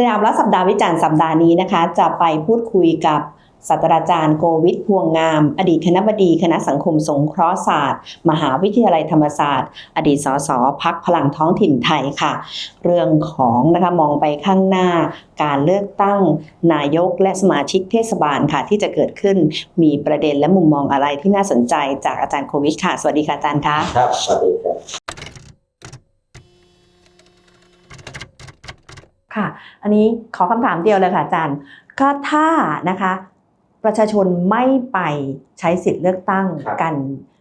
สยามรัฐสัปดาห์วิจารณ์สัปดาห์นี้นะคะ จะไปพูดคุยกับศาสตราจารย์โกวิทพวงงาม อดีตคณะบดีคณะสังคมสงเคราะห์ศาสตร์ มหาวิทยาลัยธรรมศาสตร์ อดีตสสพักพลังท้องถิ่นไทยค่ะ เรื่องของนะคะมองไปข้างหน้า การเลือกตั้งนายกและสมาชิกเทศบาลค่ะ ที่จะเกิดขึ้นมีประเด็นและมุมมองอะไรที่น่าสนใจจากอาจารย์โควิทค่ะ สวัสดีค่ะอาจารย์คะครับสวัสดีครับ ค่ะ อันนี้ขอคำถามเดียวเลยค่ะอาจารย์ ก็ถ้านะคะ ประชาชนไม่ไปใช้สิทธิ์เลือกตั้งครับกัน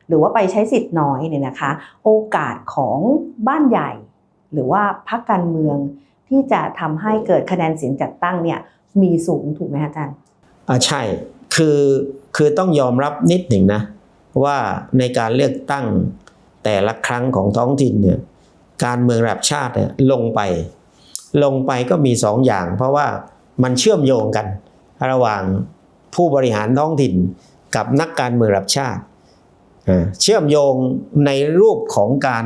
หรือว่าไปใช้สิทธิ์น้อยเนี่ยนะคะ โอกาสของบ้านใหญ่ หรือว่าพรรคการเมืองที่จะทำให้เกิดคะแนนเสียงจัดตั้งเนี่ยมีสูงถูกไหมคะอาจารย์อ่าใช่คือคือต้องยอมรับนิดหนึ่งนะ ว่าในการเลือกตั้งแต่ละครั้งของท้องถิ่นเนี่ยการเมืองระดับชาติเนี่ยลงไป ลงไปก็มีสองอย่าง เพราะว่ามันเชื่อมโยงกัน ระหว่างผู้บริหารท้องถิ่นกับนักการเมืองระดับชาติอ่าเชื่อมโยงในรูปของการ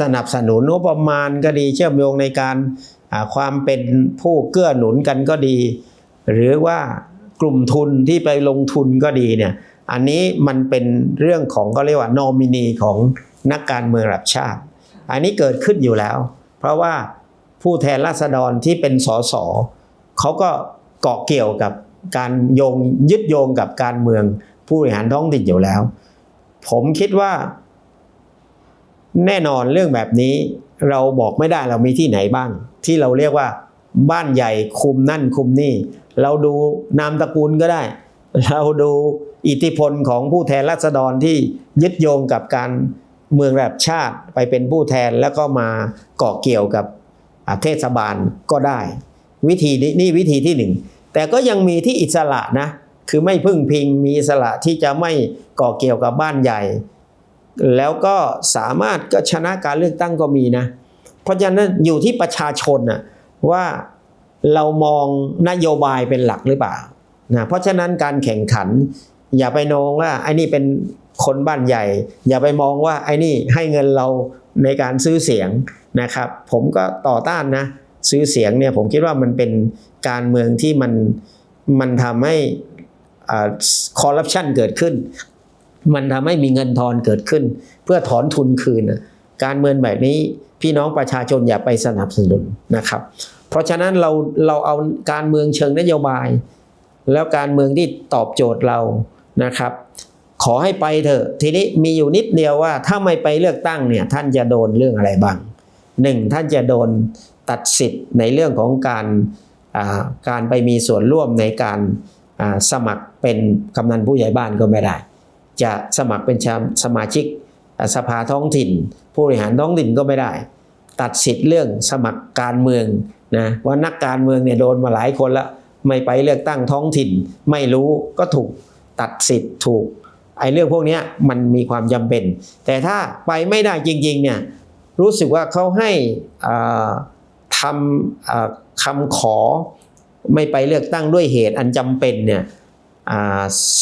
สนับสนุนงบประมาณก็ดีเชื่อมโยงในการอ่าความเป็นผู้เกื้อหนุนกันก็ดี หรือว่ากลุ่มทุนที่ไปลงทุนก็ดีเนี่ยอันนี้มันเป็นเรื่องของก็เรียกว่านอมินีของนักการเมืองระดับชาติ อันนี้เกิดขึ้นอยู่แล้ว เพราะว่า ผู้แทนราษฎรที่เป็นสสเขาก็เกาะเกี่ยวกับการโยงยึดโยงกับการเมืองผู้บริหารท้องถิ่นอยู่แล้ว ผมคิดว่า แน่นอนเรื่องแบบนี้ เราบอกไม่ได้เรามีที่ไหนบ้าง ที่เราเรียกว่า บ้านใหญ่คุมนั่นคุมนี่ เราดูนามตระกูลก็ได้ เราดูอิทธิพลของผู้แทนราษฎรที่ยึดโยงกับการเมืองระดับชาติไปเป็นผู้แทนแล้วก็มาเกาะเกี่ยวกับ เทศบาลก็ได้ วิธีนี้นี่วิธีที่หนึ่งแต่ก็ยังมีที่อิสระนะ คือไม่พึ่งพิงมีอิสระที่จะไม่เกาะเกี่ยวกับบ้านใหญ่ แล้วก็สามารถก็ชนะการเลือกตั้งก็มีนะ เพราะฉะนั้นอยู่ที่ประชาชนนะว่าเรามองนโยบายเป็นหลักหรือเปล่านะเพราะฉะนั้นการแข่งขัน อย่าไปมองว่าไอ้นี่เป็นคนบ้านใหญ่ อย่าไปมองว่าไอ้นี่ให้เงินเรา ในการซื้อเสียงนะครับ ผมก็ต่อต้านนะซื้อเสียงเนี่ยผมคิดว่ามันเป็นการเมืองที่มันมันทำให้คอร์รัปชันเกิดขึ้น มันทำให้มีเงินทอนเกิดขึ้น เพื่อถอนทุนคืน การเมืองแบบนี้พี่น้องประชาชนอย่าไปสนับสนุนนะครับ เพราะฉะนั้นเราเราเอาการเมืองเชิงนโยบาย แล้วการเมืองที่ตอบโจทย์เรานะครับ ขอให้ไปเถอะ ทีนี้มีอยู่นิดเดียวว่า ถ้าไม่ไปเลือกตั้งเนี่ยท่านจะโดนเรื่องอะไรบ้างหนึ่งท่านจะโดนตัดสิทธิ์ในเรื่องของการการไปมีส่วนร่วมในการสมัครเป็นกำนันผู้ใหญ่บ้านก็ไม่ได้ จะสมัครเป็นสมาชิกสภาท้องถิ่น ผู้บริหารท้องถิ่นก็ไม่ได้ ตัดสิทธิ์เรื่องสมัครการเมืองนะว่านักการเมืองเนี่ยโดนมาหลายคนล้วไม่ไปเลือกตั้งท้องถิ่น ไม่รู้ก็ถูกตัดสิทธิ์ถูก ไอ้เรื่องพวกนี้มันมีความจำเป็น แต่ถ้าไปไม่ได้จริงๆเนี่ยรู้สึกว่าเขาให้ทำอ่าคำขอไม่ไปเลือกตั้งด้วยเหตุอันจำเป็นเนี่ย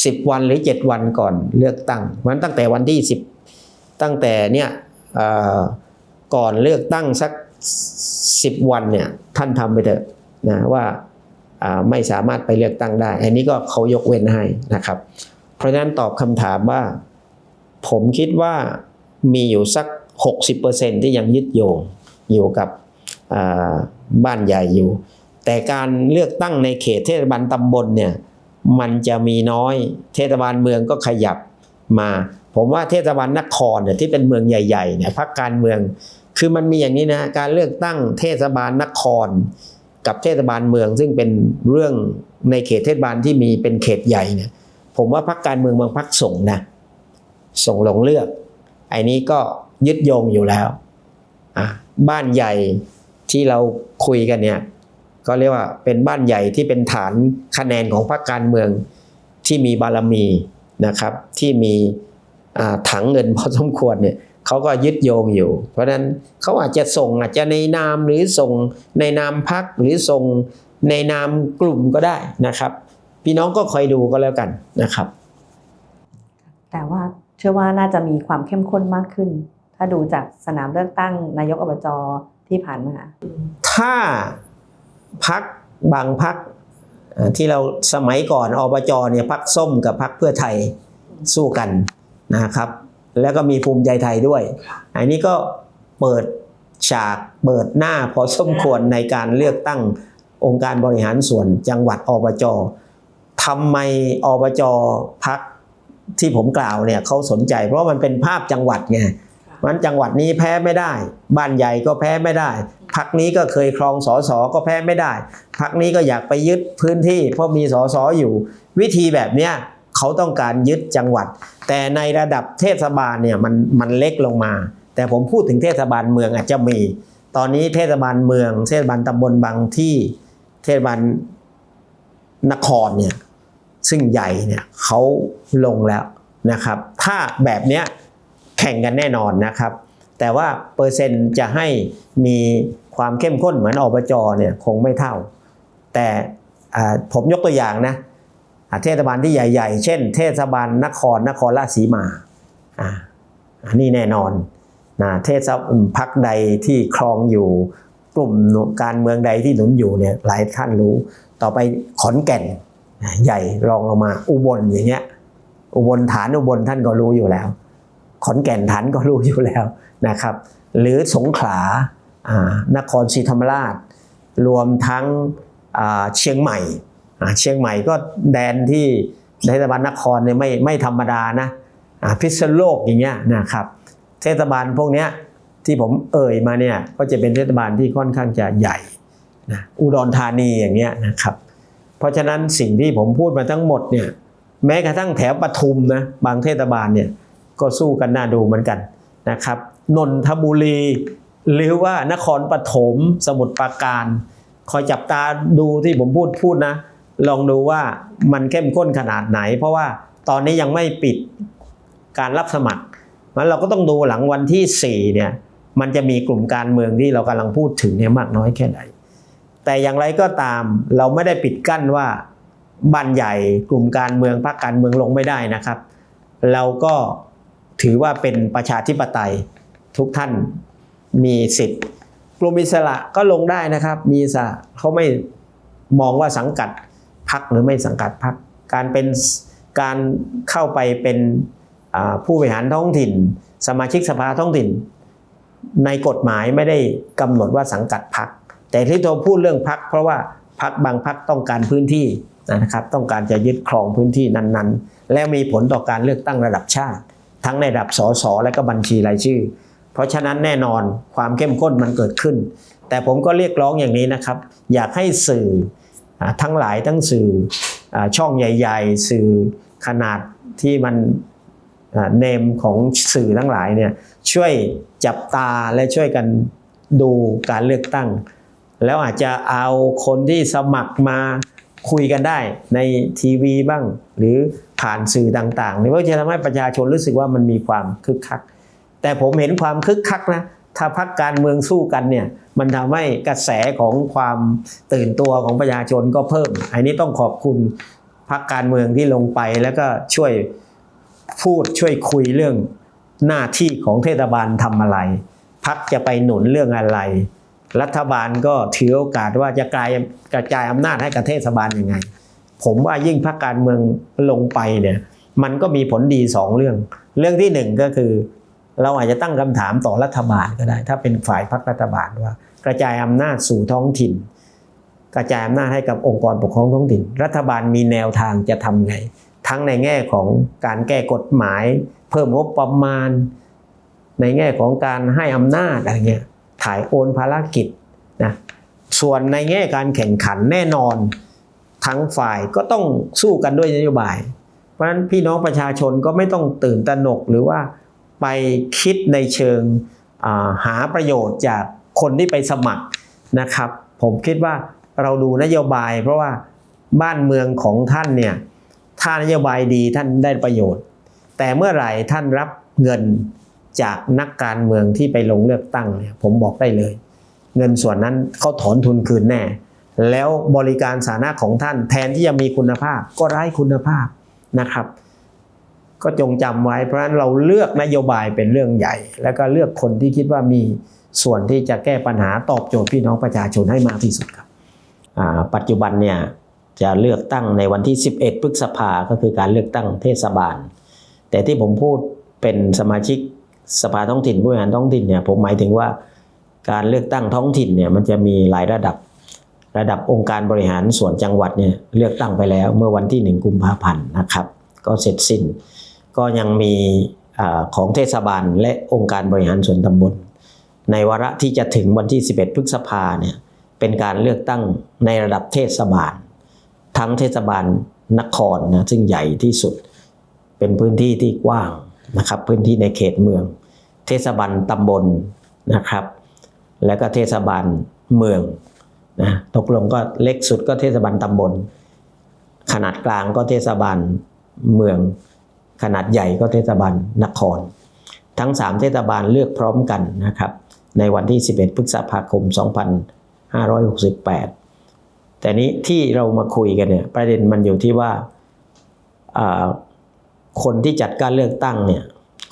สิบวันหรือ 7 วันก่อนเลือกตั้งมันตั้งแต่วันที่ 10 ตั้งแต่เนี่ยก่อนเลือกตั้งสัก 10 วันเนี่ยท่านทำไปเถอะนะว่าอ่าไม่สามารถไปเลือกตั้งได้ อันนี้ก็เขายกเว้นให้นะครับ เพราะฉะนั้นตอบคำถามว่า ผมคิดว่ามีอยู่สัก 60%ที่ยังยึดโยงอยู่กับบ้านใหญ่อยู่ แต่การเลือกตั้งในเขตเทศบาลตำบลเนี่ยมันจะมีน้อย เทศบาลเมืองก็ขยับมา ผมว่าเทศบาลนครเนี่ยที่เป็นเมืองใหญ่ๆเนี่ยพรรคการเมือง คือมันมีอย่างนี้นะการเลือกตั้งเทศบาลนคร กับเทศบาลเมืองซึ่งเป็นเรื่องในเขตเทศบาลที่มีเป็นเขตใหญ่เนี่ย ผมว่าพรรคการเมืองบางพรรคส่งนะส่งลงเลือกไอ้นี้ก็ยึดโยงอยู่แล้วบ้านใหญ่ที่เราคุยกันเนี่ยก็เรียกว่าเป็นบ้านใหญ่ที่เป็นฐานคะแนนของพรรคการเมืองที่มีบารมีนะครับ ที่มีถังเงินพอสมควรเนี่ยเขาก็ยึดโยงอยู่ เพราะฉะนั้นเขาอาจจะส่งอาจจะในนามหรือส่งในนามพักหรือส่งในนามกลุ่มก็ได้นะครับ พี่น้องก็คอยดูก็แล้วกันนะครับ แต่ว่าเชื่อว่าน่าจะมีความเข้มข้นมากขึ้น ถ้าดูจากสนามเลือกตั้งนายกอบจที่ผ่านมาถ้าพักบางพักที่เราสมัยก่อนอบจเนี่ยพักส้มกับพักเพื่อไทยสู้กันนะครับ แล้วก็มีภูมิใจไทยด้วย อันนี้ก็เปิดฉากเปิดหน้าพอสมควรในการเลือกตั้งองค์การบริหารส่วนจังหวัดอบจ ทำไมอบจพักที่ผมกล่าวเนี่ยเขาสนใจ เพราะมันเป็นภาพจังหวัดไงมันจังหวัดนี้แพ้ไม่ได้ บ้านใหญ่ก็แพ้ไม่ได้ พักนี้ก็เคยครองสอสอก็แพ้ไม่ได้ พักนี้ก็อยากไปยึดพื้นที่ เพราะมีสอสออยู่ วิธีแบบเนี้ยเขาต้องการยึดจังหวัด แต่ในระดับเทศบาลเนี่ยมันมันเล็กลงมา แต่ผมพูดถึงเทศบาลเมืองอาจจะมี ตอนนี้เทศบาลเมือง เทศบาลตำบลบางที่ เทศบาลนครเนี่ย ซึ่งใหญ่เนี่ยเขาลงแล้วนะครับ ถ้าแบบเนี้ยแข่งกันแน่นอนนะครับ แต่ว่าเปอร์เซ็นต์จะให้มีความเข้มข้นเหมือนอบจเนี่ยคงไม่เท่า แต่ผมยกตัวอย่างนะอาเทศบาลที่ใหญ่ๆ เช่น เทศบาลนครนครราชสีมาอ่าอันนี้แน่นอนนะเทศพักใดที่ครองอยู่กลุ่มการเมืองใดที่หนุนอยู่เนี่ยหลายท่านรู้ ต่อไปขอนแก่น ใหญ่รองลงมา อุบลอย่างเงี้ย อุบลฐานอุบลท่านก็รู้อยู่แล้ว ขอนแก่นฐานก็รู้อยู่แล้วนะครับ หรือสงขลาอ่านครศรีธรรมราช รวมทั้งเชียงใหม่ เชียงใหม่ก็แดนที่เทศบาลนครเนี่ยไม่ไม่ธรรมดานะพิษณุโลกอย่างเงี้ยนะครับ เทศบาลพวกเนี้ยที่ผมเอ่ยมาเนี่ยก็จะเป็นเทศบาลที่ค่อนข้างจะใหญ่นะอุดรธานีอย่างเงี้ยนะครับ เพราะฉะนั้นสิ่งที่ผมพูดมาทั้งหมดเนี่ยแม้กระทั่งแถวปทุมนะบางเทศบาลเนี่ยก็สู้กันน่าดูเหมือนกันนะครับนนทบุรี หรือว่านครปฐมสมุทรปราการ คอยจับตาดูที่ผมพูดพูดนะ ลองดูว่ามันเข้มข้นขนาดไหน เพราะว่าตอนนี้ยังไม่ปิดการรับสมัครมันเราก็ต้องดูหลังวันที่4เนี่ยมันจะมีกลุ่มการเมืองที่เรากำลังพูดถึงเนี่ยมากน้อยแค่ไหน แต่อย่างไรก็ตามเราไม่ได้ปิดกั้นว่าบ้านใหญ่กลุ่มการเมืองพรรคการเมืองลงไม่ได้นะครับ เราก็ถือว่าเป็นประชาธิปไตยทุกท่านมีสิทธิ์ กลุ่มอิสระก็ลงได้นะครับ มีสระเขาไม่มองว่าสังกัดพักหรือไม่สังกัดพักการเป็นการเข้าไปเป็นผู้บริหารท้องถิ่น สมาชิกสภาท้องถิ่น ในกฎหมายไม่ได้กำหนดว่าสังกัดพัก แต่ที่เราพูดเรื่องพักเพราะว่าพักบางพักต้องการพื้นที่นะครับ ต้องการจะยึดครองพื้นที่นั้นๆ และมีผลต่อการเลือกตั้งระดับชาติ ทั้งในระดับสสและก็บัญชีรายชื่อ เพราะฉะนั้นแน่นอนความเข้มข้นมันเกิดขึ้น แต่ผมก็เรียกร้องอย่างนี้นะครับ อยากให้สื่อทั้งหลายทั้งสื่อช่องใหญ่ ๆ สื่อขนาดที่มันเนมของสื่อทั้งหลายเนี่ยช่วยจับตาและช่วยกันดูการเลือกตั้ง แล้วอาจจะเอาคนที่สมัครมาคุยกันได้ในทีวีบ้าง หรือผ่านสื่อต่างๆนี่เพื่อจะทำให้ประชาชนรู้สึกว่ามันมีความคึกคัก แต่ผมเห็นความคึกคักนะถ้าพักการเมืองสู้กันเนี่ยมันทำให้กระแสของความตื่นตัวของประชาชนก็เพิ่ม อันนี้ต้องขอบคุณพักการเมืองที่ลงไปแล้วก็ช่วยพูดช่วยคุยเรื่องหน้าที่ของเทศบาลทำอะไร พักจะไปหนุนเรื่องอะไร รัฐบาลก็ถือโอกาสว่าจะกลายกระจายอำนาจให้กับเทศบาลยังไง ผมว่ายิ่งพักการเมืองลงไปเนี่ยมันก็มีผลดีสองเรื่อง เรื่องที่หนึ่งก็คือ เราอาจจะตั้งคำถามต่อรัฐบาลก็ได้ ถ้าเป็นฝ่ายพรรครัฐบาลว่า กระจายอำนาจสู่ท้องถิ่น กระจายอำนาจให้กับองค์กรปกครองท้องถิ่น รัฐบาลมีแนวทางจะทำไง ทั้งในแง่ของการแก้กฎหมาย เพิ่มงบประมาณ ในแง่ของการให้อำนาจอะไรเงี้ย ถ่ายโอนภารกิจนะส่วนในแง่การแข่งขันแน่นอนทั้งฝ่ายก็ต้องสู้กันด้วยนโยบาย เพราะฉะนั้นพี่น้องประชาชนก็ไม่ต้องตื่นตระหนกหรือว่าไปคิดในเชิงาหาประโยชน์จากคนที่ไปสมัครนะครับ ผมคิดว่าเราดูนโยบาย เพราะว่าบ้านเมืองของท่านเนี่ยถ้านโยบายดีท่านได้ประโยชน์ แต่เมื่อไหร่ท่านรับเงิน จากนักการเมืองที่ไปลงเลือกตั้งเนี่ยผมบอกได้เลย เงินส่วนนั้นเขาถอนทุนคืนแน่ แล้วบริการสาธารณะของท่านแทนที่จะมีคุณภาพก็ไร้คุณภาพนะครับ ก็จงจำไว้เพราะฉะนั้นเราเลือกนโยบายเป็นเรื่องใหญ่ แล้วก็เลือกคนที่คิดว่ามีส่วนที่จะแก้ปัญหาตอบโจทย์พี่น้องประชาชนให้มากที่สุดครับปัจจุบันเนี่ยจะเลือกตั้งในวันที่ 11 พฤษภาก็คือการเลือกตั้งเทศบาล แต่ที่ผมพูดเป็นสมาชิก สภาท้องถิ่นผู้บริหารท้องถิ่นเนี่ยผมหมายถึงว่าการเลือกตั้งท้องถิ่นเนี่ยมันจะมีหลายระดับระดับองค์การบริหารส่วนจังหวัดเนี่ยเลือกตั้งไปแล้วเมื่อวันที่ 1 กุมภาพันธ์นะครับ ก็เสร็จสิ้น ก็ยังมีอของเทศบาลและองค์การบริหารส่วนตำบล ในวาระที่จะถึงวันที่ 11 พฤษภาเนี่ยเป็นการเลือกตั้งในระดับเทศบาล ทั้งเทศบาลนครนะซึ่งใหญ่ที่สุด เป็นพื้นที่ที่กว้างนะครับพื้นที่ในเขตเมือง เทศบาลตำบลนะครับ แล้วก็เทศบาลเมืองนะตกลงก็เล็กสุดก็เทศบาลตำบล ขนาดกลางก็เทศบาลเมือง ขนาดใหญ่ก็เทศบาลนคร ทั้ง 3 เทศบาลเลือกพร้อมกันนะครับ ในวันที่ 11 พฤษภาคม 2568 แต่นี้ที่เรามาคุยกันเนี่ยประเด็นมันอยู่ที่ว่าอ่าคนที่จัดการเลือกตั้งเนี่ย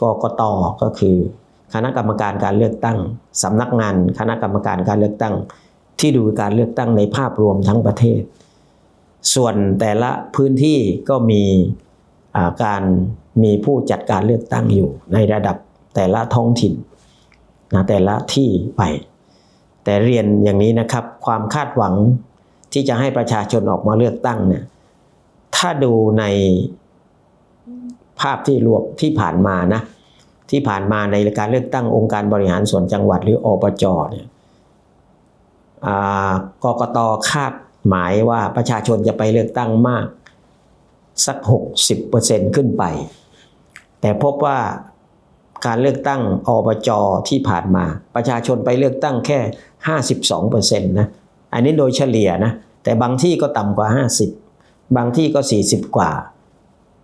กกตก็คือ คณะกรรมการการเลือกตั้งสำนักงานคณะกรรมการการเลือกตั้ง ที่ดูการเลือกตั้งในภาพรวมทั้งประเทศ ส่วนแต่ละพื้นที่ก็มีการมีผู้จัดการเลือกตั้งอยู่ในระดับแต่ละท้องถิ่นนะแต่ละที่ไป แต่เรียนอย่างนี้นะครับ ความคาดหวังที่จะให้ประชาชนออกมาเลือกตั้งเนี่ยถ้าดูในภาพที่รวมที่ผ่านมานะ ที่ผ่านมาในการเลือกตั้งองค์การบริหารส่วนจังหวัดหรืออบจเนี่ยกกตคาดหมายว่าประชาชนจะไปเลือกตั้งมาก สัก 60%ขึ้นไป แต่พบว่าการเลือกตั้งอบจที่ผ่านมา ประชาชนไปเลือกตั้งแค่ 52%นะอันนี้โดยเฉลี่ยนะแต่บางที่ก็ต่ำกว่า 50 บางที่ก็ 40 กว่า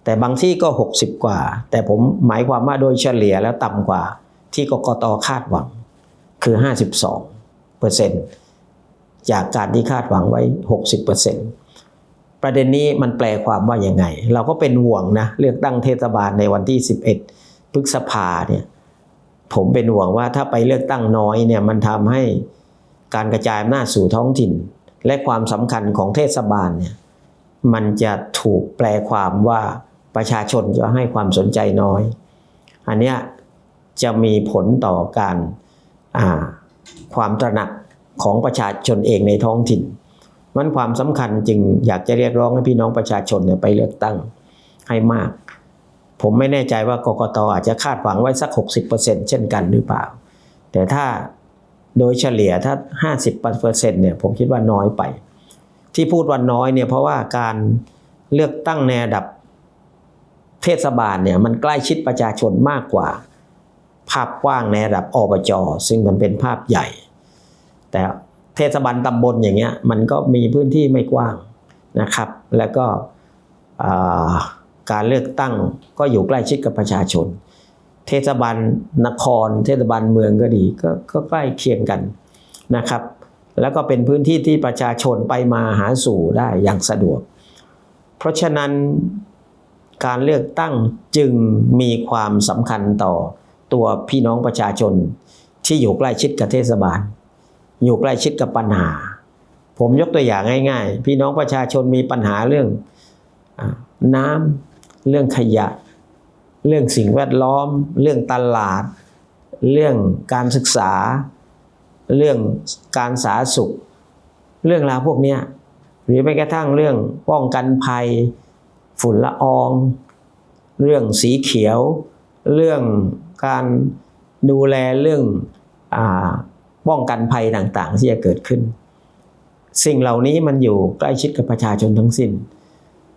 แต่บางที่ก็ 60 กว่า แต่ผมหมายความว่าโดยเฉลี่ยแล้วต่ำกว่า ที่กกตคาดหวัง คือ 52%จากการที่คาดหวังไว้ 60%ประเด็นนี้มันแปลความว่าอย่างไง เราก็เป็นห่วงนะ เลือกตั้งเทศบาลในวันที่ 11พฤษภาเนี่ยผมเป็นห่วงว่าถ้าไปเลือกตั้งน้อยเนี่ยมันทำให้การกระจายอำนาจสู่ท้องถิ่น และความสำคัญของเทศบาลเนี่ยมันจะถูกแปลความว่า ประชาชนจะให้ความสนใจน้อย อันเนี้ยจะมีผลต่อการาความตระหนักของประชาชนเองในท้องถิ่นมันความสำคัญจึงอยากจะเรียกร้องให้พี่น้องประชาชนเนี่ยไปเลือกตั้งให้มาก ผมไม่แน่ใจว่ากกตอาจจะคาดหวังไว้สัก 60%เช่นกันหรือเปล่า แต่ถ้าโดยเฉลี่ยถ้า 50%เนี่ยผมคิดว่าน้อยไป ที่พูดว่าน้อยเนี่ยเพราะว่าการเลือกตั้งในระดับ เทศบาลเนี่ยมันใกล้ชิดประชาชนมากกว่า ภาพกว้างในระดับอบจซึ่งมันเป็นภาพใหญ่ แต่เทศบาลตำบลอย่างเงี้ยมันก็มีพื้นที่ไม่กว้างนะครับ แล้วก็การเลือกตั้งก็อยู่ใกล้ชิดกับประชาชน เทศบาลนคร เทศบาลเมืองก็ดีกก็ใกล้เคียงกันนะครับ แล้วก็เป็นพื้นที่ที่ประชาชนไปมาหาสู่ได้อย่างสะดวก เพราะฉะนั้น การเลือกตั้งจึงมีความสำคัญต่อตัวพี่น้องประชาชน ที่อยู่ใกล้ชิดกับเทศบาล อยู่ใกล้ชิดกับปัญหา ผมยกตัวอย่างง่าย ๆ พี่น้องประชาชนมีปัญหาเรื่องน้ำเรื่องขยะ เรื่องสิ่งแวดล้อม เรื่องตลาด เรื่องการศึกษา เรื่องการสาธารณสุข เรื่องราวพวกนี้หรือแม้กระทั่งเรื่องป้องกันภัย ฝุ่นละออง เรื่องสีเขียว เรื่องการดูแลเรื่องอป้องกันภัยต่างๆ ที่จะเกิดขึ้น สิ่งเหล่านี้มันอยู่ใกล้ชิดกับประชาชนทั้งสิ้น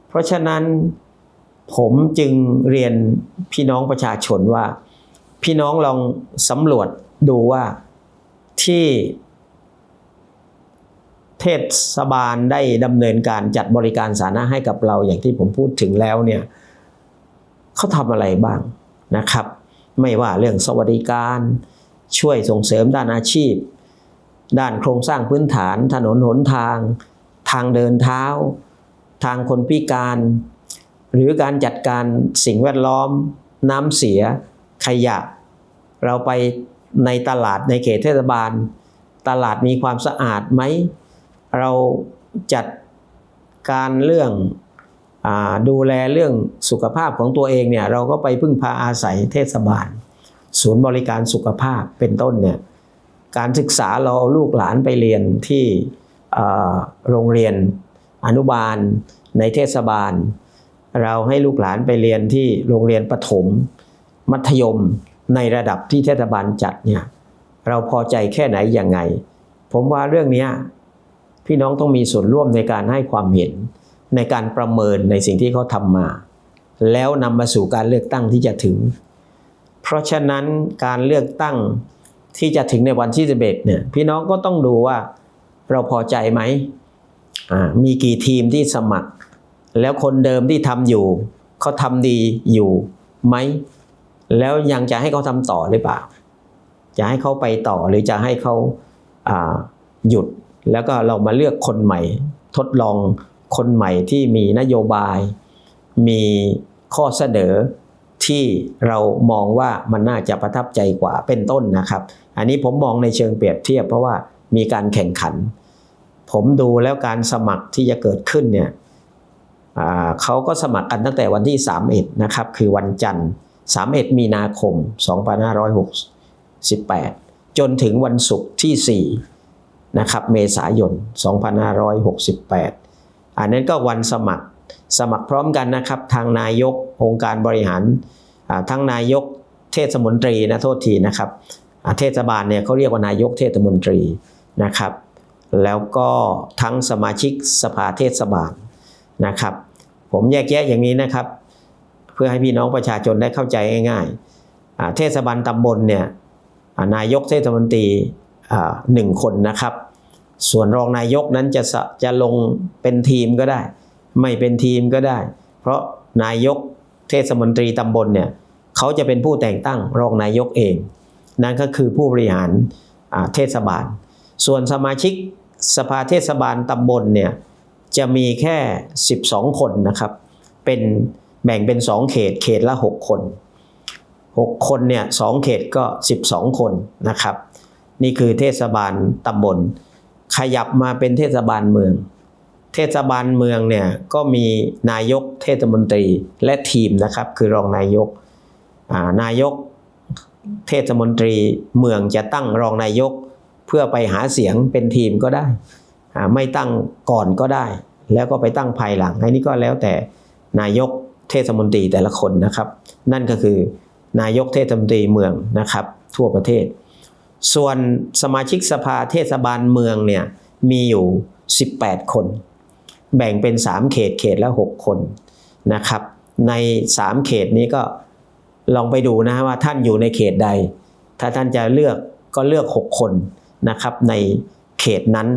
เพราะฉะนั้นผมจึงเรียนพี่น้องประชาชนว่า พี่น้องลองสำรวจดูว่าที่ ทศบาลได้ดำเนินการจัดบริการสาธารณะให้กับเราอย่างที่ผมพูดถึงแล้วเนี่ยเขาทำอะไรบ้างนะครับ ไม่ว่าเรื่องสวัสดิการ ช่วยส่งเสริมด้านอาชีพ ด้านโครงสร้างพื้นฐาน ถนนหนทาง ทางเดินเท้า ทางคนพิการ หรือการจัดการสิ่งแวดล้อม น้ำเสีย ขยะ เราไปในตลาดในเขตเทศบาล ตลาดมีความสะอาดไหม เราจัดการเรื่องอดูแลเรื่องสุขภาพของตัวเองเนี่ยเราก็ไปพึ่งพาอาศัยเทศบาล ศูนย์บริการสุขภาพเป็นต้นเนี่ยการศึกษาเราเอาลูกหลานไปเรียนที่โรงเรียนอนุบาลในเทศบาล เราให้ลูกหลานไปเรียนที่โรงเรียนประถม มัธยมในระดับที่เทศบาลจัดเนี่ยเราพอใจแค่ไหนยังไง ผมว่าเรื่องเนี้ย พี่น้องต้องมีส่วนร่วมในการให้ความเห็น ในการประเมินในสิ่งที่เขาทำมา แล้วนำมาสู่การเลือกตั้งที่จะถึง เพราะฉะนั้นการเลือกตั้งที่จะถึงในวันที่11เนี่ยพี่น้องก็ต้องดูว่าเราพอใจไหมมีกี่ทีมที่สมัคร แล้วคนเดิมที่ทำอยู่เขาทำดีอยู่ไหม แล้วยังจะให้เขาทำต่อหรือเปล่า จะให้เขาไปต่อหรือจะให้เขาหยุด แล้วก็เรามาเลือกคนใหม่ ทดลองคนใหม่ที่มีนโยบาย มีข้อเสนอที่เรามองว่ามันน่าจะประทับใจกว่าเป็นต้นนะครับ อันนี้ผมมองในเชิงเปรียบเทียบเพราะว่ามีการแข่งขัน ผมดูแล้วการสมัครที่จะเกิดขึ้นเนี่ยเขาก็สมัครกันตั้งแต่วันที่ 31 นะครับ คือวันจันทร์ 31 มีนาคม 2568 จนถึงวันศุกร์ที่ 4 นะครับเมษายน 2568 อันนั้นก็วันสมัครสมัครพร้อมกันนะครับ ทางนายกองค์การบริหารทั้งนายกเทศมนตรีนะโทษทีนะครับเทศบาลเนี่ยเขาเรียกว่านายกเทศมนตรีนะครับ แล้วก็ทั้งสมาชิกสภาเทศบาลนะครับ ผมแยกแยะอย่างนี้นะครับ เพื่อให้พี่น้องประชาชนได้เข้าใจง่ายๆเทศบาลตำบลเนี่ยนายกเทศมนตรีหนึ่งคนนะครับ ส่วนรองนายกนั้นจะจะลงเป็นทีมก็ได้ ไม่เป็นทีมก็ได้ เพราะนายกเทศมนตรีตำบลเนี่ยเขาจะเป็นผู้แต่งตั้งรองนายกเอง นั่นก็คือผู้บริหารเทศบาล ส่วนสมาชิกสภาเทศบาลตำบลเนี่ยจะมีแค่ 12 คนนะครับ เป็นแบ่งเป็น 2 เขต เขตละ 6 คน 6 คนเนี่ยสเขตก็ 12 คนนะครับ นี่คือเทศบาลตำบล ขยับมาเป็นเทศบาลเมือง เทศบาลเมืองเนี่ยก็มีนายกเทศมนตรีและทีมนะครับคือรองนายกนายกเทศมนตรีเมืองจะตั้งรองนายกเพื่อไปหาเสียงเป็นทีมก็ได้ ไม่ตั้งก่อนก็ได้ แล้วก็ไปตั้งภายหลังอันนี้ก็แล้วแต่นายกเทศมนตรีแต่ละคนนะครับ นั่นก็คือนายกเทศมนตรีเมืองนะครับ ทั่วประเทศ ส่วนสมาชิกสภาเทศบาลเมืองเนี่ยมีอยู่ 18 คน แบ่งเป็น 3 เขตเขตละ 6 คนนะครับ ใน 3 เขตนี้ก็ลองไปดูนะว่าท่านอยู่ในเขตใด ถ้าท่านจะเลือกก็เลือก 6 คนนะครับ ในเขตนั้น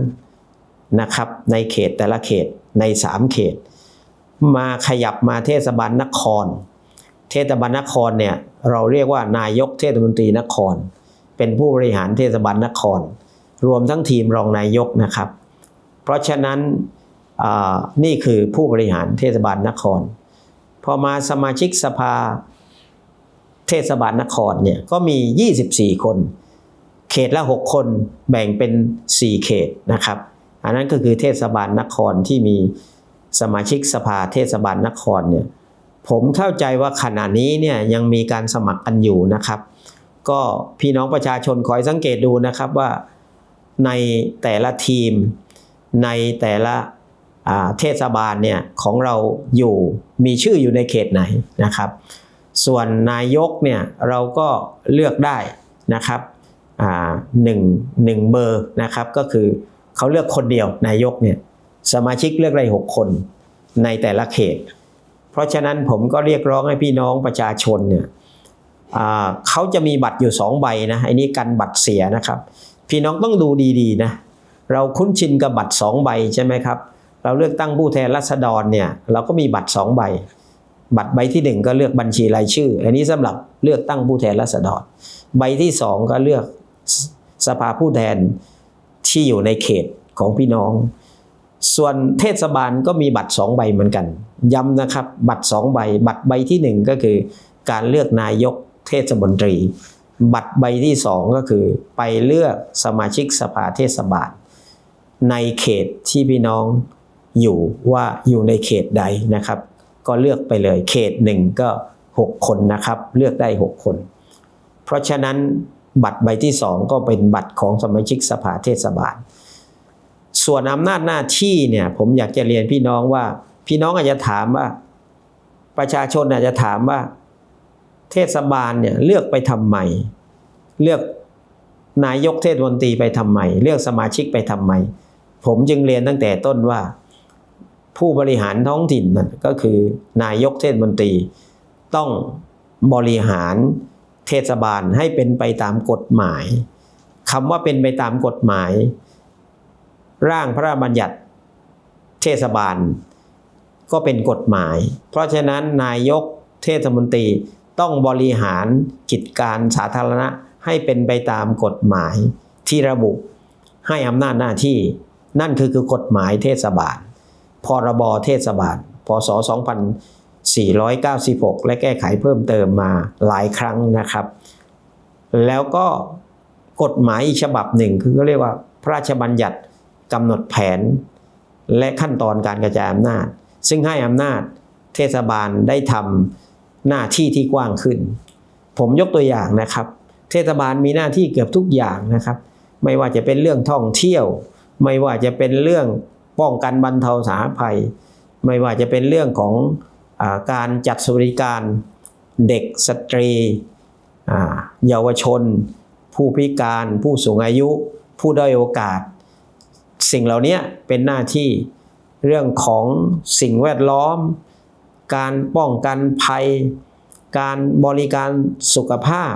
นะครับ ในเขตแต่ละเขตใน 3 เขต มาขยับมาเทศบาลนคร เทศบาลนครเนี่ยเราเรียกว่านายกเทศมนตรีนคร เป็นผู้บริหารเทศบาลนคร รวมทั้งทีมรองนายกนะครับ เพราะฉะนั้นนี่คือผู้บริหารเทศบาลนคร พอมาสมาชิกสภาเทศบาลนครเนี่ยก็มี 24 คน เขตละ 6 คนแบ่งเป็น 4 เขตนะครับ อันนั้นก็คือเทศบาลนครที่มีสมาชิกสภาเทศบาลนครเนี่ยผมเข้าใจว่าขณะนี้เนี่ยยังมีการสมัครกันอยู่นะครับ ก็พี่น้องประชาชนคอยสังเกตดูนะครับว่าในแต่ละทีม ในแต่ละเทศบาลเนี่ยของเราอยู่มีชื่ออยู่ในเขตไหนนะครับ ส่วนนายกเนี่ยเราก็เลือกได้นะครับหนึ่งหนึ่งเบอร์นะครับก็คือเขาเลือกคนเดียวนายกเนี่ยสมาชิกเลือกได้หกคนในแต่ละเขต เพราะฉะนั้นผมก็เรียกร้องให้พี่น้องประชาชนเนี่ย เขาจะมีบัตรอยู่ 2 ใบนะไอ้นี่กันบัตรเสียนะครับ พี่น้องต้องดูดีๆนะเราคุ้นชินกับบัตร 2 ใบใช่ไหมครับ เราเลือกตั้งผู้แทนราษฎรเนี่ยเราก็มีบัตร 2 ใบ บัตรใบที่ 1 ก็เลือกบัญชีรายชื่อ อันนี้สำหรับเลือกตั้งผู้แทนราษฎร ใบที่ 2 ก็เลือกสภาผู้แทนที่อยู่ในเขตของพี่น้อง ส่วนเทศบาลก็มีบัตร 2 ใบเหมือนกัน ย้ำนะครับ บัตร 2 ใบ บัตรใบทีหนึ่1 ก็คือการเลือกนายก เทศมนตรี บัตรใบที่ 2 ก็คือ ไปเลือกสมาชิกสภาเทศบาล ในเขตที่พี่น้องอยู่ว่าอยู่ในเขตใดนะครับ ก็เลือกไปเลยเขตหนึ่งก็ 6 คนนะครับ เลือกได้ 6 คน เพราะฉะนั้นบัตรใบที่ 2 ก็เป็นบัตรของสมาชิกสภาเทศบาล ส่วนอำนาจหน้าที่เนี่ยผมอยากจะเรียนพี่น้องว่า พี่น้องอาจจะถามว่า ประชาชนอาจจะถามว่า เทศบาลเนี่ยเลือกไปทำไม เลือกนายกเทศมนตรีไปทำไม เลือกสมาชิกไปทำไม ผมจึงเรียนตั้งแต่ต้นว่า ผู้บริหารท้องถิ่นนั่นก็คือนายกเทศมนตรี ต้องบริหารเทศบาลให้เป็นไปตามกฎหมายคำว่าเป็นไปตามกฎหมาย ร่างพระราชบัญญัติเทศบาล ก็เป็นกฎหมาย เพราะฉะนั้นนายกเทศมนตรี ต้องบริหารกิจการสาธารณะให้เป็นไปตามกฎหมายที่ระบุให้อำนาจหน้าที่ นั่นคือคือกฎหมายเทศบาล พรบเทศบาล พศ 2496 และแก้ไขเพิ่มเติมมาหลายครั้งนะครับ แล้วก็กฎหมายอีกฉบับหนึ่งคือเขาเรียกว่าพระราชบัญญัติกำหนดแผน และขั้นตอนการกระจายอำนาจ ซึ่งให้อำนาจเทศบาลได้ทำ หน้าที่ที่กว้างขึ้น ผมยกตัวอย่างนะครับ เทศบาลมีหน้าที่เกือบทุกอย่างนะครับ ไม่ว่าจะเป็นเรื่องท่องเที่ยว ไม่ว่าจะเป็นเรื่องป้องกันบรรเทาสาธารณภัย ไม่ว่าจะเป็นเรื่องของอการจัดสวัสดิการเด็กสตรีเยาวชน ผู้พิการ ผู้สูงอายุ ผู้ด้อยโอกาส สิ่งเหล่านี้เป็นหน้าที่เรื่องของสิ่งแวดล้อม การป้องกันภัย การบริการสุขภาพ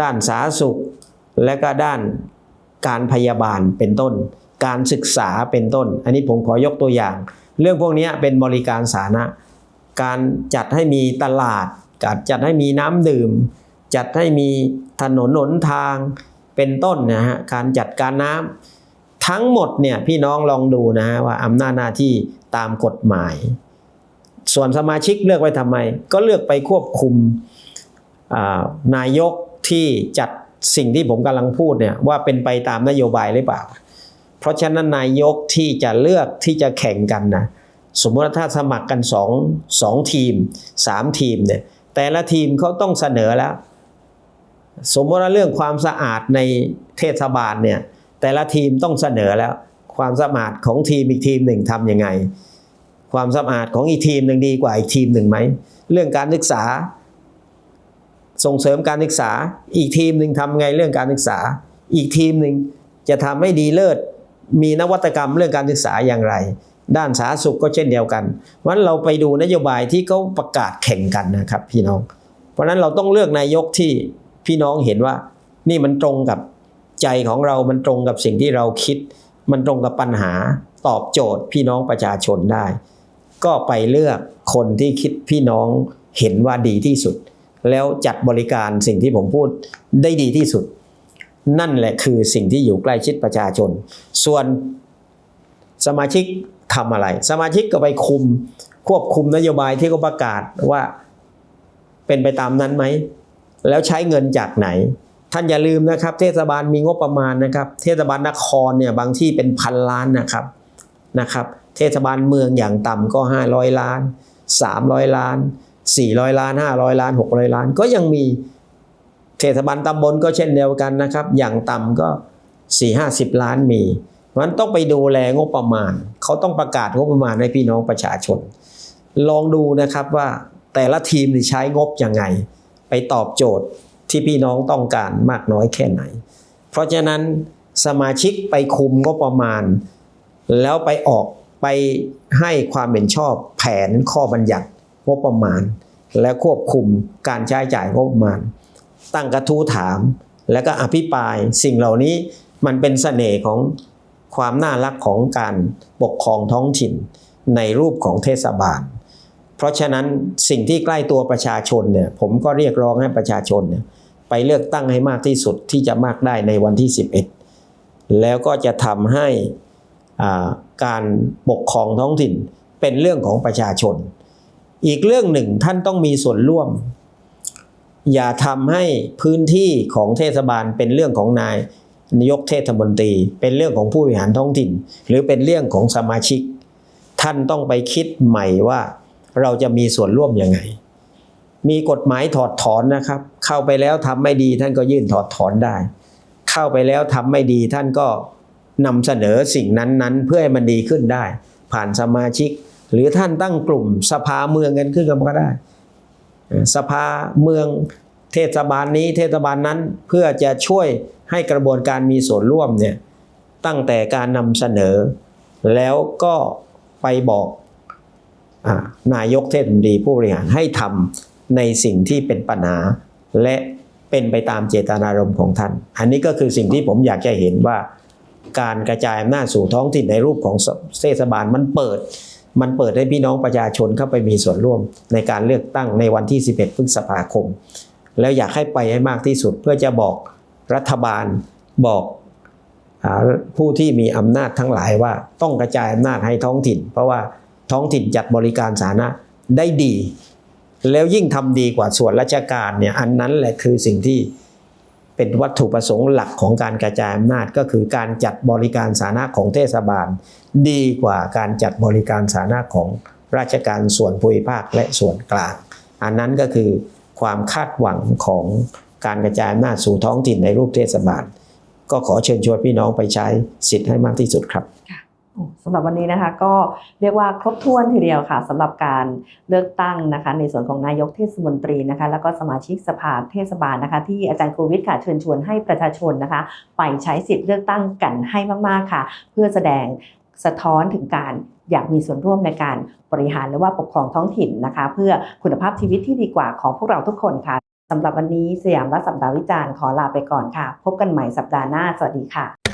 ด้านสาธารณสุข และก็ด้านการพยาบาลเป็นต้น การศึกษาเป็นต้น อันนี้ผมขอยกตัวอย่าง เรื่องพวกนี้เป็นบริการสาธารณะ การจัดให้มีตลาดการจัดให้มีน้ำดื่ม จัดให้มีถนนหนทางเป็นต้นนะฮะการจัดการน้ำทั้งหมดเนี่ยพี่น้องลองดูนะฮะว่าอำนาจหน้าที่ตามกฎหมาย ส่วนสมาชิกเลือกไว้ทำไม ก็เลือกไปควบคุมนายกที่จัดสิ่งที่ผมกำลังพูดเนี่ยว่าเป็นไปตามนโยบายหรือเปล่า เพราะฉะนั้นนายกที่จะเลือกที่จะแข่งกันนะสมมติว่าถ้าสมัครกันสองสองทีมสามทีมเนี่ยแต่ละทีมเขาต้องเสนอแล้ว สมมติว่าเรื่องความสะอาดในเทศบาลเนี่ยแต่ละทีมต้องเสนอแล้ว ความสะอาดของทีมอีกทีมหนึ่งทำยังไง ความสะอาดของอีกทีมหนึ่งดีกว่าอีกทีมหนึ่งไหมเรื่องการศึกษา ส่งเสริมการศึกษา อีกทีมหนึ่งทำไงเรื่องการศึกษา อีกทีมหนึ่งจะทำให้ดีเลิศมีนวัตกรรมเรื่องการศึกษาอย่างไร ด้านสาธารณสุขก็เช่นเดียวกันวันเราไปดูนโยบายที่เขาประกาศแข่งกันนะครับ พี่น้อง เพราะฉะนั้นเราต้องเลือกนายกที่พี่น้องเห็นว่า นี่มันตรงกับใจของเรา มันตรงกับสิ่งที่เราคิด มันตรงกับปัญหาตอบโจทย์พี่น้องประชาชนได้ ก็ไปเลือกคนที่คิดพี่น้องเห็นว่าดีที่สุด แล้วจัดบริการสิ่งที่ผมพูดได้ดีที่สุด นั่นแหละคือสิ่งที่อยู่ใกล้ชิดประชาชน ส่วนสมาชิกทำอะไร สมาชิกก็ไปคุมควบคุมนโยบายที่เขาประกาศว่าเป็นไปตามนั้นไหม แล้วใช้เงินจากไหน ท่านอย่าลืมนะครับ เทศบาลมีงบประมาณนะครับ เทศบาลนครเนี่ยบางที่เป็นพันล้านนะครับนะครับ เทศบาลเมืองอย่างต่ำก็ 500 ล้าน 300 ล้าน 400 ล้าน 500 ล้าน 600 ล้าน ก็ยังมีเทศบาลตำบลก็เช่นเดียวกันนะครับ อย่างต่ำก็ 4-50 ล้านมีมันต้องไปดูแลงบประมาณ เขาต้องประกาศงบประมาณให้พี่น้องประชาชน ลองดูนะครับว่าแต่ละทีมใช้งบยังไง ไปตอบโจทย์ที่พี่น้องต้องการมากน้อยแค่ไหน เพราะฉะนั้นสมาชิกไปคุมงบประมาณ แล้วไปออก ไปให้ความเห็นชอบแผนข้อบัญญัติงบประมาณ และควบคุมการใช้จ่ายงบประมาณ ตั้งกระทู้ถาม แล้วก็อภิปรายสิ่งเหล่านี้มันเป็นเสน่ห์ของความน่ารักของการปกครองท้องถิ่นในรูปของเทศบาล เพราะฉะนั้นสิ่งที่ใกล้ตัวประชาชนเนี่ยผมก็เรียกร้องให้ประชาชนเนี่ยไปเลือกตั้งให้มากที่สุดที่จะมากได้ในวันที่ 11 แล้วก็จะทำให้ การปกครองท้องถิ่นเป็นเรื่องของประชาชน อีกเรื่องหนึ่งท่านต้องมีส่วนร่วม อย่าทำให้พื้นที่ของเทศบาลเป็นเรื่องของนายนายกเทศมนตรี เป็นเรื่องของผู้บริหารท้องถิ่น หรือเป็นเรื่องของสมาชิก ท่านต้องไปคิดใหม่ว่าเราจะมีส่วนร่วมยังไง มีกฎหมายถอดถอนนะครับ เข้าไปแล้วทำไม่ดีท่านก็ยื่นถอดถอนได้ เข้าไปแล้วทำไม่ดีท่านก็ นำเสนอสิ่งนั้นๆ เพื่อให้มันดีขึ้นได้ ผ่านสมาชิก หรือท่านตั้งกลุ่มสภาเมืองกันขึ้นก็ได้ สภาเมืองเทศบาลนี้เทศบาลนั้นเพื่อจะช่วยให้กระบวนการมีส่วนร่วมเนี่ยตั้งแต่การนำเสนอ แล้วก็ไปบอกอนายกเทศมนตรีผู้บริหารให้ทำในสิ่งที่เป็นปัญหา และเป็นไปตามเจตนารมณ์ของท่าน อันนี้ก็คือสิ่งที่ผมอยากจะเห็นว่า การกระจายอำนาจสู่ท้องถิ่นในรูปของเทศบาลมันเปิด มันเปิดให้พี่น้องประชาชนเข้าไปมีส่วนร่วมในการเลือกตั้งในวันที่ 11 พฤษภาคม แล้วอยากให้ไปให้มากที่สุดเพื่อจะบอกรัฐบาลบอกผู้ที่มีอำนาจทั้งหลายว่าต้องกระจายอำนาจให้ท้องถิ่น เพราะว่าท้องถิ่นจัดบริการสาธารณะได้ดี แล้วยิ่งทำดีกว่าส่วนราชการเนี่ยอันนั้นแหละคือสิ่งที่ เป็นวัตถุประสงค์หลักของการกระจายอำนาจก็คือการจัดบริการสาธารณะของเทศบาล ดีกว่าการจัดบริการสาธารณะของราชการส่วนภูมิภาคและส่วนกลาง อันนั้นก็คือความคาดหวังของการกระจายอำนาจสู่ท้องถิ่นในรูปเทศบาล ก็ขอเชิญชวนพี่น้องไปใช้สิทธิ์ให้มากที่สุดครับ สำหรับวันนี้นะคะก็เรียกว่าครบถ้วนทีเดียวค่ะสำหรับการเลือกตั้งนะคะ ในส่วนของนายกเทศมนตรีนะคะ แล้วก็สมาชิกสภาเทศบาลนะคะ ที่อาจารย์โควิดค่ะเชิญชวนให้ประชาชนนะคะ ไปใช้สิทธิ์เลือกตั้งกันให้มากๆค่ะ เพื่อแสดงสะท้อนถึงการอยากมีส่วนร่วมในการบริหารหรือว่าปกครองท้องถิ่นนะคะ เพื่อคุณภาพชีวิตที่ดีกว่าของพวกเราทุกคนค่ะสำหรับวันนี้สยามรัฐสัปดาห์วิจารณ์ขอลาไปก่อนค่ะ พบกันใหม่สัปดาห์หน้า สวัสดีค่ะ